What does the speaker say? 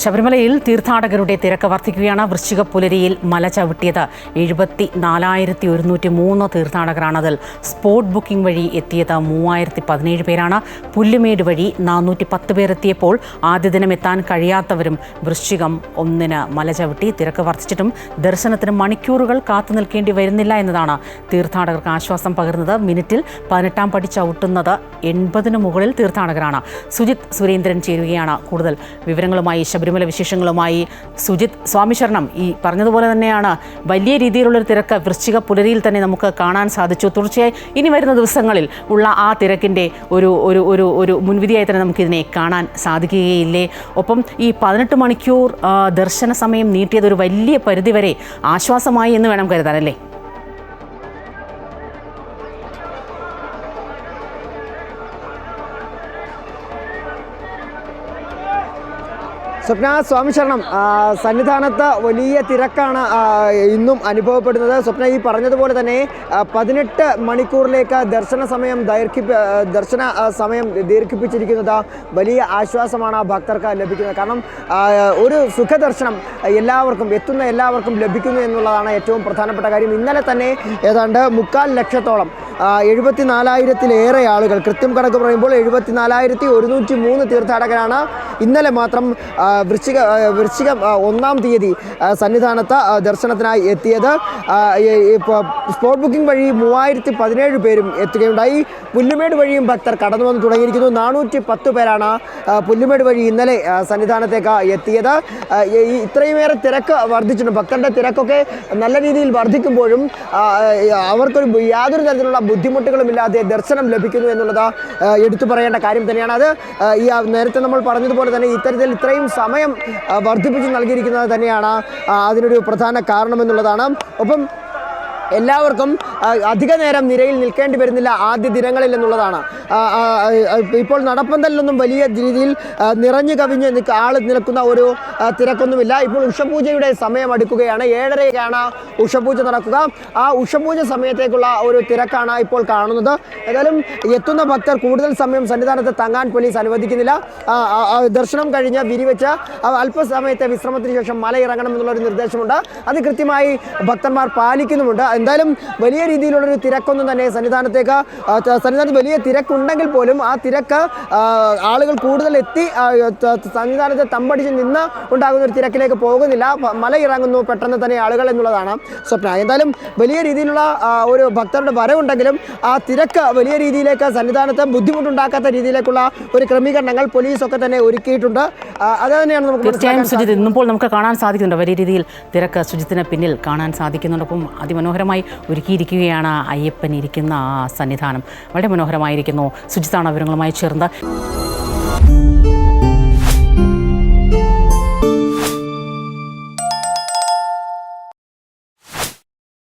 ശബരിമലയിൽ തീർത്ഥാടകരുടെ തിരക്ക് വർദ്ധിക്കുകയാണ്. വൃശ്ചിക പുലരിയിൽ മല ചവിട്ടിയത് എഴുപത്തി നാലായിരത്തി ഒരുന്നൂറ്റി മൂന്ന് തീർത്ഥാടകരാണ് അതിൽ സ്പോട്ട് ബുക്കിംഗ് വഴി എത്തിയത് മൂവായിരത്തി പതിനേഴ് പേരാണ്. പുല്ലുമേട് വഴി നാനൂറ്റി പത്ത് പേരെത്തിയപ്പോൾ ആദ്യ ദിനം എത്താൻ കഴിയാത്തവരും വൃശ്ചികം ഒന്നിന് മല ചവിട്ടി തിരക്ക് വർദ്ധിച്ചിട്ടും ദർശനത്തിന് മണിക്കൂറുകൾ കാത്തു നിൽക്കേണ്ടി വരുന്നില്ല എന്നതാണ് തീർത്ഥാടകർക്ക് ആശ്വാസം പകർന്നത് മിനിറ്റിൽ പതിനെട്ടാം പടി ചവിട്ടുന്നത് എൺപതിനു മുകളിൽ തീർത്ഥാടകരാണ്. സുജിത് സുരേന്ദ്രൻ ചേരുകയാണ് കൂടുതൽ വിവരങ്ങളുമായി ശബരിമല വിശേഷങ്ങളുമായി സുജിത് സ്വാമി ശരണം ഈ പറഞ്ഞതുപോലെ തന്നെയാണ് വലിയ രീതിയിലുള്ളൊരു തിരക്ക് വൃശ്ചിക പുലരിയിൽ തന്നെ നമുക്ക് കാണാൻ സാധിച്ചു. തീർച്ചയായും ഇനി വരുന്ന ദിവസങ്ങളിൽ ഉള്ള ആ തിരക്കിന്റെ ഒരു ഒരു ഒരു ഒരു മുൻവിധിയായി തന്നെ നമുക്കിതിനെ കാണാൻ സാധിക്കുകയില്ലേ? ഒപ്പം ഈ പതിനെട്ട് മണിക്കൂർ ദർശന സമയം നീട്ടിയത് ഒരു വലിയ പരിധിവരെ ആശ്വാസമായി എന്ന് വേണം കരുതാൻ സ്വപ്ന സ്വാമി ശരണം സന്നിധാനത്ത് വലിയ തിരക്കാണ് ഇന്നും അനുഭവപ്പെടുന്നത്. സ്വപ്ന ഈ പറഞ്ഞതുപോലെ തന്നെ പതിനെട്ട് മണിക്കൂറിലേക്ക് ദർശന സമയം ദൈർഘിപ്പ ദർശന സമയം ദീർഘിപ്പിച്ചിരിക്കുന്നത് വലിയ ആശ്വാസമാണ് ഭക്തർക്ക് ലഭിക്കുന്നത്. കാരണം ഒരു സുഖദർശനം എല്ലാവർക്കും എത്തുന്ന എല്ലാവർക്കും ലഭിക്കുന്നു എന്നുള്ളതാണ് ഏറ്റവും പ്രധാനപ്പെട്ട കാര്യം. ഇന്നലെ തന്നെ ഏതാണ്ട് മുക്കാൽ ലക്ഷത്തോളം എഴുപത്തി നാലായിരത്തിലേറെ ആളുകൾ. കൃത്യം കണക്ക് പറയുമ്പോൾ എഴുപത്തി നാലായിരത്തി ഒരുന്നൂറ്റി മൂന്ന് തീർത്ഥാടകരാണ്. ഇന്നലെ മാത്രം വൃശ്ചിക വൃശ്ചിക ഒന്നാം തീയതി സന്നിധാനത്ത് ദർശനത്തിനായി എത്തിയത്. സ്പോട്ട് ബുക്കിംഗ് വഴി മൂവായിരത്തി പതിനേഴ് പേരും എത്തുകയുണ്ടായി. പുല്ലുമേട് വഴിയും ഭക്തർ കടന്നു വന്ന് തുടങ്ങിയിരിക്കുന്നു. നാനൂറ്റി പത്ത് പേരാണ് പുല്ലുമേട് വഴി ഇന്നലെ സന്നിധാനത്തേക്ക് എത്തിയത്. ഇത്രയുമേറെ തിരക്ക് വർദ്ധിച്ചിട്ടുണ്ട്. ഭക്തരുടെ തിരക്കൊക്കെ നല്ല രീതിയിൽ വർദ്ധിക്കുമ്പോഴും അവർക്കൊരു യാതൊരു തരത്തിലുള്ള ബുദ്ധിമുട്ടുകളും ഇല്ലാതെ ദർശനം ലഭിക്കുന്നു എന്നുള്ളത് എടുത്തു പറയേണ്ട കാര്യം തന്നെയാണ്. അത് ഈ നേരത്തെ നമ്മൾ പറഞ്ഞതുപോലെ തന്നെ ഇത്തരത്തിൽ ഇത്രയും സമയം വർദ്ധിപ്പിച്ച് നൽകിയിരിക്കുന്നത് തന്നെയാണ് അതിനൊരു പ്രധാന കാരണമെന്നുള്ളതാണ്. ഒപ്പം എല്ലാവർക്കും അധിക നേരം നിരയിൽ നിൽക്കേണ്ടി വരുന്നില്ല ആദ്യ ദിനങ്ങളിൽ എന്നുള്ളതാണ്. ഇപ്പോൾ നടപ്പന്തലിലൊന്നും വലിയ രീതിയിൽ നിറഞ്ഞു കവിഞ്ഞ് നിൽക്ക ആൾ നിൽക്കുന്ന ഒരു തിരക്കൊന്നുമില്ല. ഇപ്പോൾ ഉഷപൂജയുടെ സമയം അടുക്കുകയാണ്. ഏഴരയ്ക്കാണ് ഉഷപൂജ നടക്കുക. ആ ഉഷപൂജ സമയത്തേക്കുള്ള ഒരു തിരക്കാണ് ഇപ്പോൾ കാണുന്നത്. ഏതായാലും എത്തുന്ന ഭക്തർ കൂടുതൽ സമയം സന്നിധാനത്ത് തങ്ങാൻ പോലീസ് അനുവദിക്കുന്നില്ല. ദർശനം കഴിഞ്ഞ് വിരിവെച്ച് അല്പസമയത്തെ വിശ്രമത്തിന് ശേഷം മല ഇറങ്ങണം എന്നുള്ളൊരു നിർദ്ദേശമുണ്ട്. അത് കൃത്യമായി ഭക്തന്മാർ പാലിക്കുന്നുമുണ്ട്. എന്തായാലും വലിയ രീതിയിലുള്ളൊരു തിരക്കൊന്നും തന്നെ സന്നിധാനത്തേക്ക് സന്നിധാനത്ത് വലിയ തിരക്കുണ്ടെങ്കിൽ പോലും ആ തിരക്ക് ആളുകൾ കൂടുതൽ എത്തി സന്നിധാനത്ത് തമ്പടിച്ച് നിന്ന് ഉണ്ടാകുന്ന ഒരു തിരക്കിലേക്ക് പോകുന്നില്ല. മല ഇറങ്ങുന്നു പെട്ടെന്ന് തന്നെ ആളുകൾ എന്നുള്ളതാണ് സ്വപ്ന. എന്തായാലും വലിയ രീതിയിലുള്ള ഒരു ഭക്തരുടെ വരവുണ്ടെങ്കിലും ആ തിരക്ക് വലിയ രീതിയിലേക്ക് സന്നിധാനത്ത് ബുദ്ധിമുട്ടുണ്ടാക്കാത്ത രീതിയിലേക്കുള്ള ഒരു ക്രമീകരണങ്ങൾ പോലീസൊക്കെ തന്നെ ഒരുക്കിയിട്ടുണ്ട്. അത് തന്നെയാണ് നമുക്ക് തീർച്ചയായും സുജിത് ഇന്നിപ്പോൾ നമുക്ക് കാണാൻ സാധിക്കുന്നുണ്ട്. വലിയ രീതിയിൽ തിരക്ക് സുജിത്തിന് പിന്നിൽ കാണാൻ സാധിക്കുന്നുണ്ടൊപ്പം അതിമനോഹരമായി ഒരുക്കിയിരിക്കുകയാണ് അയ്യപ്പൻ ഇരിക്കുന്ന ആ സന്നിധാനം. വളരെ മനോഹരമായിരിക്കുന്നു. സുജിത്താണ് വിവരങ്ങളുമായി ചേർന്ന്